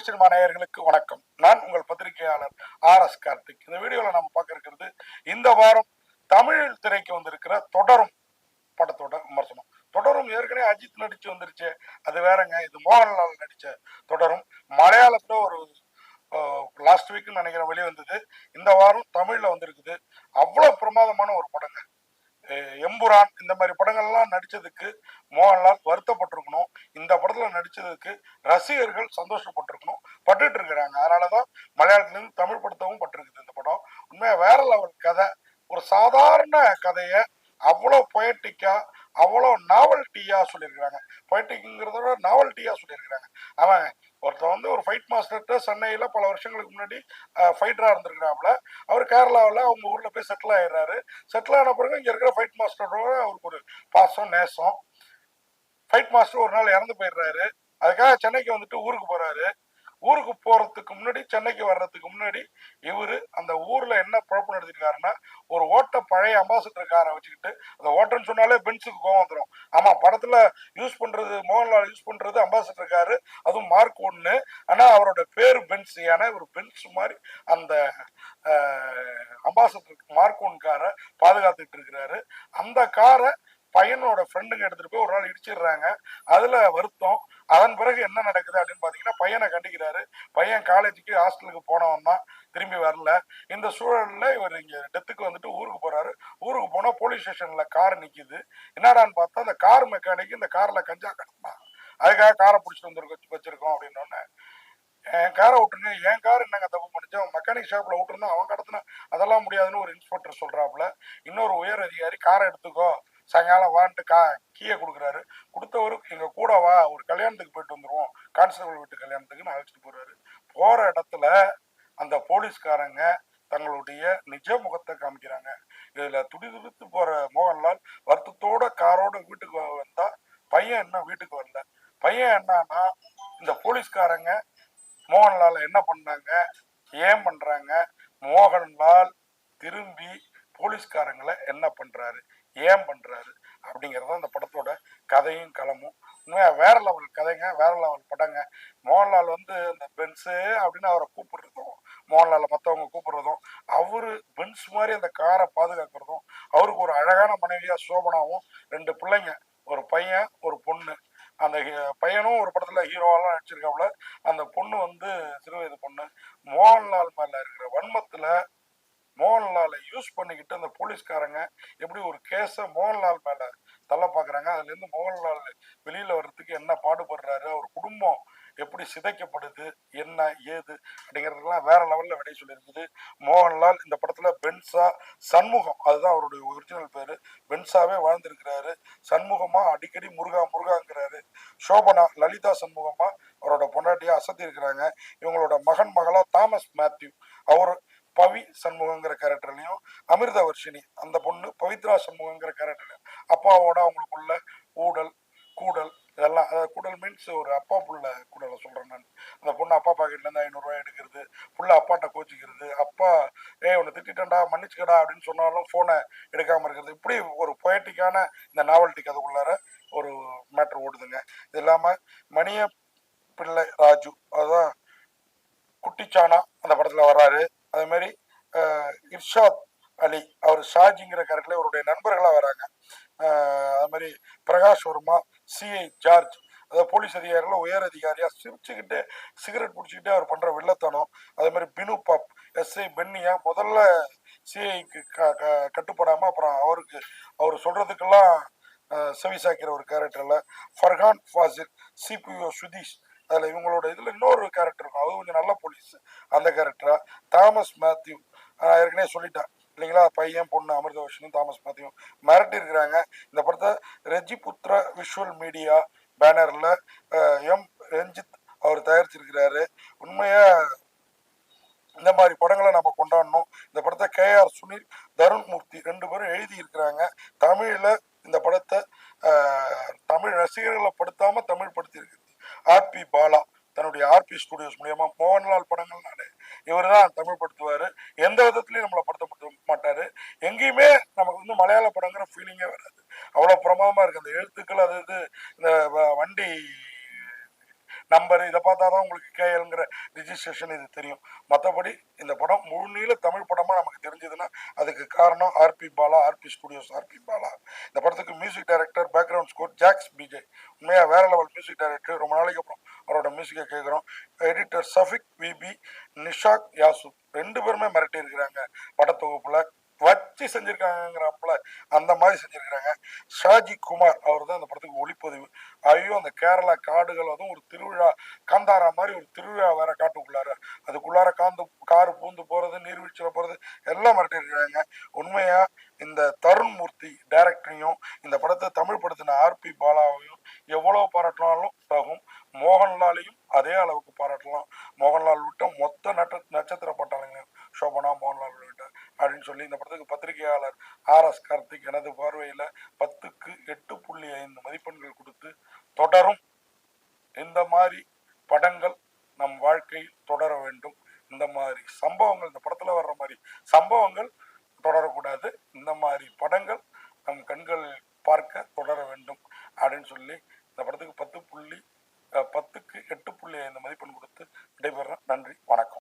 Tamil cinema நேயர்களுக்கு வணக்கம். நான் உங்கள் பத்திரிகையாளர் ஆர் எஸ் கார்த்திக். இந்த வீடியோவில் நம்ம பார்க்க இருக்கிறது இந்த வாரம் தமிழ் திரைக்கு வந்திருக்கிற தொடரும் படத்தோட விமர்சனம். தொடரும் ஏற்கனவே அஜித் நடிச்சு வந்துருச்சு. அது வேறங்க இது மோகன்லால் நடிச்ச தொடரும். மலையாளத்தில் ஒரு லாஸ்ட் வீக்னு நினைக்கிறேன் வெளியே வந்தது இந்த வாரம் தமிழில் வந்திருக்குது. அவ்வளோ பிரமாதமான ஒரு படங்க. எம்புரான் இந்த மாதிரி படங்கள்லாம் நடிச்சதுக்கு மோகன்லால் வருத்தப்பட்டிருக்கணும். இந்த படத்துல நடிச்சதுக்கு ரசிகர்கள் சந்தோஷப்பட்டிருக்கணும். பட்டுட்டு இருக்கிறாங்க. அதனாலதான் தான் இருந்து தமிழ் படுத்தவும் பட்டிருக்குது இந்த படம். உண்மையா வேற லெவல் கதை. ஒரு சாதாரண கதைய அவ்வளோ பொயட்டிக்கா அவ்வளோ நாவல்ட்டியாக சொல்லியிருக்கிறாங்க. பொயட்டிக்குங்கிறத விட நாவல்ட்டியாக சொல்லியிருக்கிறாங்க. அவன் ஒருத்தன் வந்து ஒரு ஃபைட் மாஸ்டர்கிட்ட சென்னையில் பல வருஷங்களுக்கு முன்னாடி ஃபைட்டராக இருந்திருக்கிறாப்புல. அவர் கேரளாவில் அவங்க ஊரில் போய் செட்டில் ஆயிடுறாரு. செட்டில் ஆன பிறகு இங்கே இருக்கிற ஃபைட் மாஸ்டரோட அவருக்கு ஒரு பாசம் நேசம். ஃபைட் மாஸ்டர் ஒரு நாள் இறந்து போயிடுறாரு. அதுக்காக சென்னைக்கு வந்துட்டு ஊருக்கு போகிறாரு ஊருக்கு போறதுக்கு முன்னாடி சென்னைக்கு வர்றதுக்கு முன்னாடி இவர் அந்த ஊர்ல என்ன குழப்பம் நடத்திருக்காருன்னா ஒரு ஓட்ட பழைய அம்பாசிடர் காரை வச்சுக்கிட்டு அந்த ஓட்டன்னு சொன்னாலே பென்ஸுக்கு கோவம் வந்துடும் ஆமா படத்துல யூஸ் பண்றது மோகன்லால் யூஸ் பண்றது அம்பாசிடர் காரு அதுவும் மார்க் ஒன்னு ஆனா அவரோட பேர் பென்ஸ் ஏன்னா ஒரு பென்ஸ் மாதிரி அந்த அம்பாசிடர் மார்க் ஒன் காரை பாதுகாத்துட்டு இருக்கிறாரு. அந்த காரை பையனோட ஃப்ரெண்டுங்க எடுத்துட்டு போய் ஒரு நாள் இடிச்சிடுறாங்க. அதுல வருத்தம். அதன் பிறகு என்ன நடக்குது அப்படின்னு பாத்தீங்கன்னா பையனை கண்டிக்கிறாரு. பையன் காலேஜுக்கு ஹாஸ்டலுக்கு போனவன் தான். திரும்பி வரல. இந்த சூழல்ல இவர் இங்க டெத்துக்கு வந்துட்டு ஊருக்கு போறாரு. ஊருக்கு போனா போலீஸ் ஸ்டேஷன்ல கார் நிக்குது. என்னடான்னு பார்த்தா அந்த கார் மெக்கானிக் இந்த கார்ல கஞ்சா கிடந்தான் அதுக்காக காரை பிடிச்சிட்டு வந்துருக்கோம் வச்சிருக்கோம் அப்படின்னு என் காரை விட்டுருங்க என் கார் என்னங்க தப்பு பண்ணிச்சு? அவன் மெக்கானிக் ஷாப்ல விட்டுருந்தா அவன் கடத்தினா அதெல்லாம் முடியாதுன்னு ஒரு இன்ஸ்பெக்டர் சொல்றாப்புல. இன்னொரு உயர் அதிகாரி காரை எடுத்துக்கோ. சாயங்காலம் வான்ட்டு கா கீயை கொடுக்குறாரு. கொடுத்தவரு எங்கள் கூட வா ஒரு கல்யாணத்துக்கு போயிட்டு வந்துருவோம். கான்ஸ்டபிள் வீட்டு கல்யாணத்துக்குன்னு அழைச்சிட்டு போகிறாரு போகிற இடத்துல அந்த போலீஸ்காரங்க தங்களுடைய நிஜ முகத்தை காமிக்கிறாங்க. இதுல துடிதுடித்து போகிற மோகன்லால் வருத்தத்தோட காரோட வீட்டுக்கு வந்தால் பையன் இன்னும் வீட்டுக்கு வரல? பையன் என்னன்னா இந்த போலீஸ்காரங்க மோகன்லால் என்ன பண்ணாங்க? ஏன் பண்ணுறாங்க மோகன்லால் திரும்பி போலீஸ்காரங்களை என்ன பண்றாரு? ஏன் பண்றாரு? அப்படிங்கறது அந்த படத்தோட கதையும் களமும். உண்மையா வேற லெவல் கதைங்க வேற லெவல் படங்க. மோகன்லால் வந்து அந்த பென்ஸு அப்படின்னு அவரை கூப்பிடுறதும் மோகன்லாலை மற்றவங்க கூப்பிடுறதும் அவரு பென்ஸ் மாதிரி அந்த காரை பாதுகாக்கிறதும் அவருக்கு ஒரு அழகான மனைவியா சோபனாவும் ரெண்டு பிள்ளைங்க ஒரு பையன் ஒரு பொண்ணு. அந்த ஹீ- பையனும் ஒரு படத்துல ஹீரோவெல்லாம் நடிச்சிருக்காப்புல அந்த பொண்ணு வந்து சிறுவயது பொண்ணு. மோகன்லால் மேல இருக்கிற வன்மத்துல மோகன்லாலை யூஸ் பண்ணிக்கிட்டு அந்த போலீஸ்காரங்க எப்படி ஒரு கேஸை மோகன்லால் மேலே தள்ள பார்க்குறாங்க அதுலேருந்து மோகன்லால் வெளியில் வர்றதுக்கு என்ன பாடுபடுறாரு? அவர் குடும்பம் எப்படி சிதைக்கப்படுது? என்ன ஏது அப்படிங்கிறதுலாம் வேற லெவலில் விடை சொல்லியிருக்குது. மோகன்லால் இந்த படத்தில் பென்சா சண்முகம் அதுதான் அவருடைய ஒரிஜினல் பேர் பென்சாவே வாழ்ந்திருக்கிறாரு. சண்முகமாக அடிக்கடி முருகா முருகாங்கிறாரு. சோபனா லலிதா சண்முகமாக அவரோட பொண்டாட்டியாக அசத்தி இருக்கிறாங்க இவங்களோட மகன் மகளா தாமஸ் மேத்யூ. அவர் சண்முகங்கிற கேரக்டர்லையும் அமிர்த வர்ஷினி அந்த பொண்ணு பவித்ரா சண்முகங்கிற கேரக்டர்லயும் அப்பாவோட அவங்களுக்குள்ள ஊடல் கூடல் இதெல்லாம் அதாவது கூடல் மீன்ஸ் ஒரு அப்பா புள்ள கூடலை சொல்றேன் நான். அந்த பொண்ணு அப்பா பாக்கெட்ல இருந்து எடுக்கிறது புள்ள அப்பாட்ட கோச்சிக்கிறது அப்பா ஏ உன்னை திட்டிட்டேன்டா மன்னிச்சுக்கடா அப்படின்னு சொன்னாலும் போனை எடுக்காம இருக்கிறது. இப்படி ஒரு பொயட்டிக்கான இந்த நாவல்டி கதைக்குள்ளார ஒரு மேட்ரு ஓடுதுங்க. இது இல்லாம மணிய பிள்ளை ராஜு அதுதான் குட்டிச்சானா அந்த படத்துல வர்றாரு. அதே மாதிரி இர்ஷாத் அலி அவர் ஷாஜிங்கிற கேரக்டர்ல அவருடைய நண்பர்களாக வராங்க. அது மாதிரி பிரகாஷ் வர்மா சிஐ ஜார்ஜ். அதாவது போலீஸ் அதிகாரிகள் உயர் அதிகாரியாக சிரிச்சுக்கிட்டு சிகரெட் பிடிச்சிக்கிட்டே அவர் பண்ணுற வில்லத்தனம். அதே மாதிரி பினு பாப் எஸ்ஐ பென்னியா முதல்ல சிஐக்கு கட்டுப்படாமல் அப்புறம் அவருக்கு அவர் சொல்கிறதுக்கெல்லாம் செவிசாக்கிற ஒரு கேரக்டரில் ஃபர்ஹான் ஃபாசில் சிபிஓ சுதீஷ். அதில் இவங்களோட இதில் இன்னொரு கேரக்டர் இருக்கும். அது கொஞ்சம் நல்ல போலீஸ் அந்த கேரக்டராக தாமஸ் மேத்யூ. நான் ஏற்கனவே சொல்லிட்டேன். இல்லைங்களா? பையன் பொண்ணு அமிர்தவர்ஷனும் தாமஸ் மாத்தியும் மிரட்டி இருக்கிறாங்க இந்த படத்தை ரெஜி புத்ரா விஷுவல் மீடியா பேனர்ல எம் ரஞ்சித் அவர் தயாரிச்சிருக்கிறாரு. உண்மையா இந்த மாதிரி படங்களை நம்ம கொண்டாடணும். இந்த படத்தை கே ஆர் சுனில் தருண் மூர்த்தி ரெண்டு பேரும் எழுதி இருக்கிறாங்க தமிழில் இந்த படத்தை தமிழ் ரசிகர்களை படுத்தாம தமிழ் படுத்தி ஆர் பி பாலா. தன்னுடைய ஆர்பி ஸ்டுடியோஸ் மூலியமா மோகன்லால் படங்கள்னாலே இவர் தான் தமிழ்படுத்துவார் எந்த விதத்துலையும் நம்மளை படுத்தப்படுத்த மாட்டார். எங்கேயுமே நமக்கு வந்து மலையாள படங்கிற ஃபீலிங்கே வராது. அவ்வளோ பிரமாதமாக இருக்குது அந்த எழுத்துக்கள் அது இது இந்த வ- வண்டி நம்பர் இதை பார்த்தா தான் உங்களுக்கு கேஎல்ங்கிற ரிஜிஸ்ட்ரேஷன் இது தெரியும். மற்றபடி இந்த படம் முழுநீள தமிழ் படமாக நமக்கு தெரிஞ்சதுன்னா அதுக்கு காரணம் RB Bala RB studios RB Bala. இந்த படத்துக்கு music director background score Jakes Bejoy உண்மையாக வேற லெவல் மியூசிக் டைரக்டர் ரொம்ப நாளைக்கு அப்புறம் அவரோட மியூசிக்கை கேட்குறோம் editor Shafeeq V B Nishad Yusuf. ரெண்டு பேருமே மிரட்டி இருக்கிறாங்க படத்தொகுப்பில் வச்சு செஞ்சிருக்காங்கிறப்பல அந்த மாதிரி செஞ்சிருக்கிறாங்க. ஷாஜி குமார் அவர் தான் அந்த படத்துக்கு ஒளிப்பதிவு. ஐயோ அந்த கேரளா காடுகள் அதுவும் ஒரு திருவிழா காந்தாரா மாதிரி ஒரு திருவிழா வேற காட்டுக்குள்ளார. அதுக்குள்ளார காந்து காரு பூந்து போறது நீர்வீழ்ச்சியில போறது எல்லாம் மிரட்டி உண்மையாக உண்மையா இந்த தருண் மூர்த்தி டைரக்டரையும் இந்த படத்தை தமிழ் படுத்தின ஆர்பி பாலாவையும் எவ்வளவு பாராட்டினாலும் ஆகும் மோகன்லாலையும் அதே அளவுக்கு பாராட்டலாம். மோகன்லால் விட்ட மொத்த நட்ச நட்சத்திர பட்டாளங்க சோபனா மோகன்லால் அப்படின்னு சொல்லி இந்த படத்துக்கு பத்திரிகையாளர் ஆர் எஸ் கார்த்திக் எனது பார்வையில பத்துக்கு எட்டு புள்ளி ஐந்து மதிப்பெண்கள் கொடுத்து தொடரும். இந்த மாதிரி படங்கள் நம் வாழ்க்கையில் தொடர வேண்டும். இந்த மாதிரி சம்பவங்கள் இந்த படத்துல வர்ற மாதிரி சம்பவங்கள் தொடரக்கூடாது. இந்த மாதிரி படங்கள் நம் கண்கள் பார்க்க தொடர வேண்டும் அப்படின்னு சொல்லி இந்த படத்துக்கு பத்து புள்ளி பத்துக்கு எட்டு புள்ளி ஐந்து மதிப்பெண் கொடுத்து விடைபெறேன் நன்றி வணக்கம்.